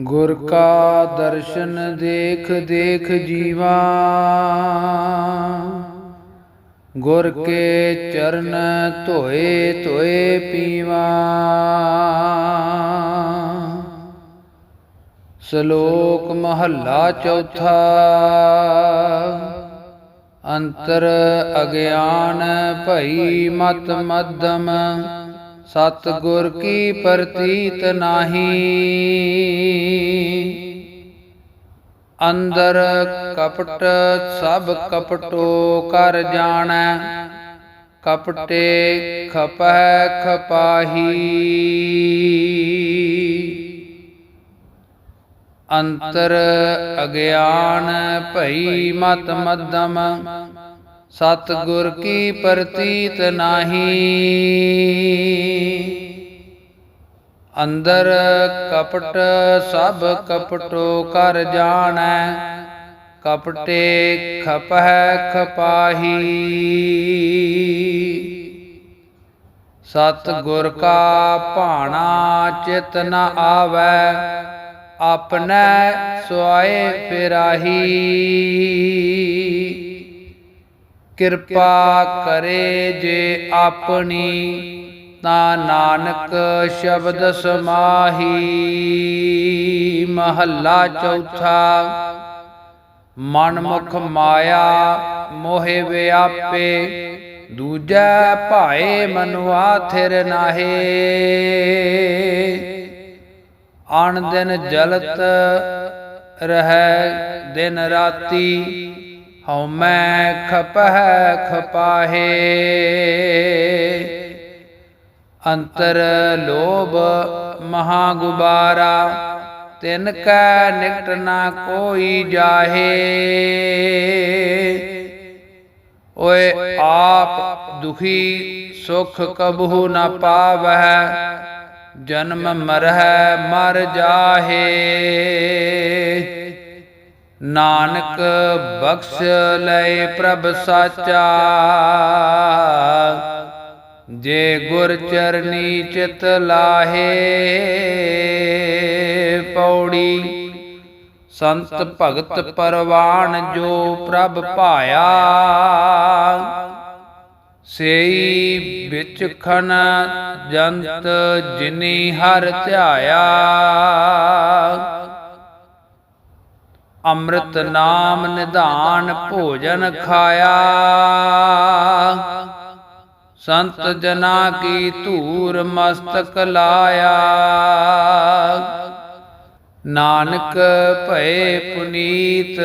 ਗੁਰ ਕਾ ਦਰਸ਼ਨ ਦੇਖ ਦੇਖ ਜੀਵਾ। ਗੁਰ ਕੇ ਚਰਨ ਧੋਏ ਧੋਏ ਪੀਵਾ। ਸ਼ਲੋਕ ਮਹੱਲਾ ਚੌਥਾ। ਅੰਤਰ ਅਗਿਆਨ ਭਈ ਮਤ ਮਦਮ ਸਤ ਗੁਰ ਕੀ ਪ੍ਰਤੀਤ ਨਾਹੀ। ਅੰਦਰ ਕਪਟ ਸਭ ਕਪਟੋ ਕਰ ਜਾਣੈ। ਕਪਟੇ ਖਪਹਿ ਖਪਾਹੀ। ਅੰਤਰ ਅਗਿਆਨ ਭਈ ਮਤ ਮਦਮ ਸਤ ਗੁਰ ਕੀ ਪ੍ਰਤੀਤ ਨਾਹੀ। ਅੰਦਰ ਕਪਟ ਸਭ ਕਪਟੋ ਕਰ ਜਾਣੈ, ਕਪਟੇ ਖਪਹਿ ਖਪਾਹੀ। ਸਤ ਗੁਰ ਕਾ ਭਾਣਾ ਚਿਤ ਨ ਆਵੈ, ਆਪਣੈ ਸੁਆਏ ਫਿਰਾਹੀ। ਕਿਰਪਾ ਕਰੇ ਜੇ ਆਪਣੀ ਤਾ ਨਾਨਕ ਸ਼ਬਦ ਸਮਾਹੀ। ਮਹੱਲਾ ਚੌਥਾ, ਮਨਮੁਖ ਮਾਇਆ ਮੋਹਿ ਵਿਆਪੇ। ਦੂਜੈ ਭਾਏ ਮਨੁਆ ਥਿਰ ਨਾਹੇ। ਆਣ ਦਿਨ ਜਲਤ ਰਹਿ ਦਿਨ ਰਾਤੀ, ਹਉਮੈ ਖਪਹਿ ਖਪਾਹੇ। ਅੰਤਰ ਲੋਭ ਮਹਾ ਗੁਬਾਰਾ ਤਿਨ ਕੈ ਨਿਕਟ ਨਾ ਕੋਈ ਜਾਹੇ। ਓਏ ਆਪ ਦੁਖੀ ਸੁਖ ਕਬਹੂ ਨ ਪਾਵਹਿ, ਜਨਮ ਮਰਹਿ ਮਰ ਜਾਹੇ। ਨਾਨਕ ਬਖਸ਼ ਲੈ ਪ੍ਰਭ ਸਾਚਾ। ਜੇ ਗੁਰ ਚਰਨੀ ਚਿਤ ਲਾਹੇ, ਪੌੜੀ ਸੰਤ ਭਗਤ ਪਰਵਾਨ ਜੋ ਪ੍ਰਭ ਭਾਇਆ। ਸੇਈ ਵਿੱਚ ਖਨ ਜੰਤ ਜਿਨੀ ਹਰ ਧਿਆਇਆ। ਅੰਮ੍ਰਿਤ ਨਾਮ ਨਿਧਾਨ ਭੋਜਨ ਖਾਇਆ। ਸੰਤ ਜਨਾ ਕੀ ਧੂਰ ਮਸਤਕ ਲਾਇਆ। ਨਾਨਕ ਭਏ ਪੁਨੀਤ,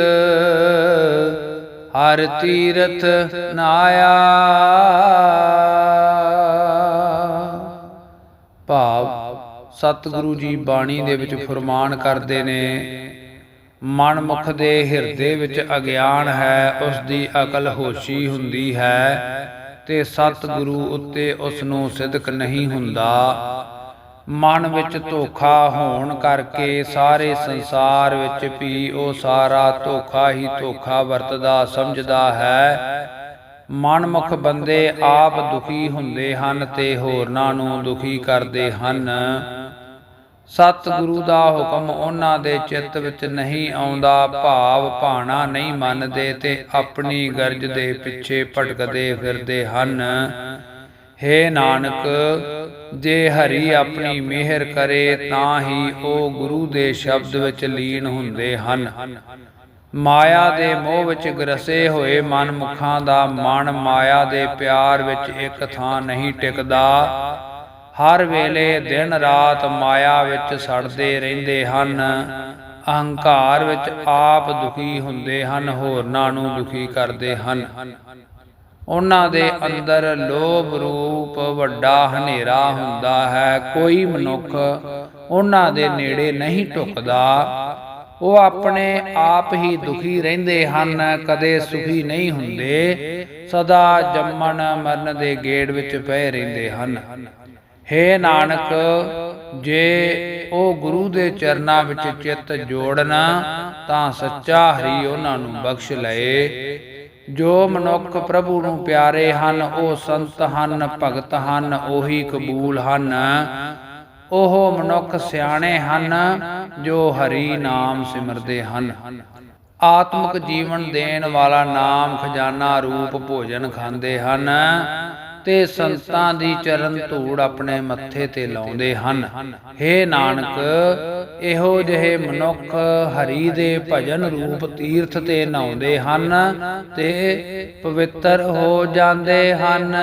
ਹਰ ਤੀਰਥ ਨਾਇਆ। ਭਾਵ ਸਤਿਗੁਰੂ ਜੀ ਬਾਣੀ ਦੇ ਵਿੱਚ ਫਰਮਾਨ ਕਰਦੇ ਨੇ, ਮਨ ਮੁਖ ਦੇ ਹਿਰਦੇ ਵਿੱਚ ਅਗਿਆਨ ਹੈ, ਉਸ ਦੀ ਅਕਲ ਹੋਸ਼ੀ ਹੁੰਦੀ ਹੈ। ਤੇ ਸਤਿਗੁਰੂ ਉੱਤੇ ਉਸ ਨੂੰ ਸਿਦਕ ਨਹੀਂ ਹੁੰਦਾ। ਮਨ ਵਿੱਚ ਧੋਖਾ ਹੋਣ ਕਰਕੇ ਸਾਰੇ ਸੰਸਾਰ ਵਿੱਚ ਵੀ ਉਹ ਸਾਰਾ ਧੋਖਾ ਹੀ ਧੋਖਾ ਵਰਤਦਾ, ਸਮਝਦਾ ਹੈ। ਮਨਮੁਖ ਬੰਦੇ ਆਪ ਦੁਖੀ ਹੁੰਦੇ ਹਨ ਤੇ ਹੋਰਨਾਂ ਨੂੰ ਦੁਖੀ ਕਰਦੇ ਹਨ। ਸਤਿਗੁਰੂ ਦਾ ਹੁਕਮ ਉਹਨਾਂ ਦੇ ਚਿੱਤ ਵਿੱਚ ਨਹੀਂ ਆਉਂਦਾ, ਭਾਵ ਭਾਣਾ ਨਹੀਂ ਮੰਨਦੇ ਤੇ ਆਪਣੀ ਗਰਜ ਦੇ ਪਿੱਛੇ ਭਟਕਦੇ ਫਿਰਦੇ ਹਨ। ਹੇ ਨਾਨਕ, ਜੇ ਹਰੀ ਆਪਣੀ ਮਿਹਰ ਕਰੇ ਤਾਂ ਹੀ ਉਹ ਗੁਰੂ ਦੇ ਸ਼ਬਦ ਵਿੱਚ ਲੀਨ ਹੁੰਦੇ ਹਨ। ਮਾਇਆ ਦੇ ਮੋਹ ਵਿੱਚ ਗਰਸੇ ਹੋਏ ਮਨਮੁਖਾਂ ਦਾ ਮਨ ਮਾਇਆ ਦੇ ਪਿਆਰ ਵਿੱਚ ਇੱਕ ਥਾਂ ਨਹੀਂ ਟਿਕਦਾ। ਹਰ ਵੇਲੇ ਦਿਨ ਰਾਤ ਮਾਇਆ ਵਿੱਚ ਸੜਦੇ ਰਹਿੰਦੇ ਹਨ। ਅਹੰਕਾਰ ਵਿੱਚ ਆਪ ਦੁਖੀ ਹੁੰਦੇ ਹਨ, ਹੋਰਨਾਂ ਨੂੰ ਦੁਖੀ ਕਰਦੇ ਹਨ। ਉਹਨਾਂ ਦੇ ਅੰਦਰ ਲੋਭ ਰੂਪ ਵੱਡਾ ਹਨੇਰਾ ਹੁੰਦਾ ਹੈ। ਕੋਈ ਮਨੁੱਖ ਉਹਨਾਂ ਦੇ ਨੇੜੇ ਨਹੀਂ ਟੁਕਦਾ ਉਹ ਆਪਣੇ ਆਪ ਹੀ ਦੁਖੀ ਰਹਿੰਦੇ ਹਨ, ਕਦੇ ਸੁਖੀ ਨਹੀਂ ਹੁੰਦੇ। ਸਦਾ ਜੰਮਣ ਮਰਨ ਦੇ ਗੇੜ ਵਿੱਚ ਪਏ ਰਹਿੰਦੇ ਹਨ। ਹੇ ਨਾਨਕ, ਜੇ ਉਹ ਗੁਰੂ ਦੇ ਚਰਨਾਂ ਵਿੱਚ ਚਿੱਤ ਜੋੜਨਾ, ਤਾਂ ਸੱਚਾ ਹਰੀ ਉਹਨਾਂ ਨੂੰ ਬਖਸ਼ ਲਏ। ਜੋ ਮਨੁੱਖ ਪ੍ਰਭੂ ਨੂੰ ਪਿਆਰੇ ਹਨ, ਉਹ ਸੰਤ ਹਨ, ਭਗਤ ਹਨ, ਉਹੀ ਕਬੂਲ ਹਨ। ਉਹ ਮਨੁੱਖ ਸਿਆਣੇ ਹਨ, ਜੋ ਹਰੀ ਨਾਮ ਸਿਮਰਦੇ ਹਨ। ਆਤਮਿਕ ਜੀਵਨ ਦੇਣ ਵਾਲਾ ਨਾਮ ਖਜ਼ਾਨਾ ਰੂਪ ਭੋਜਨ ਖਾਂਦੇ ਹਨ। ਤੇ ਸੰਤਾਂ ਦੀ ਚਰਨ ਧੂੜ ਆਪਣੇ ਮੱਥੇ ਤੇ ਲਾਉਂਦੇ ਹਨ। हे ਨਾਨਕ, ਇਹੋ ਜਿਹੇ ਮਨੁੱਖ ਹਰੀ ਦੇ ਭਜਨ ਰੂਪ ਤੀਰਥ ਤੇ ਨਹਾਉਂਦੇ ਹਨ ਤੇ ਪਵਿੱਤਰ ਹੋ ਜਾਂਦੇ ਹਨ।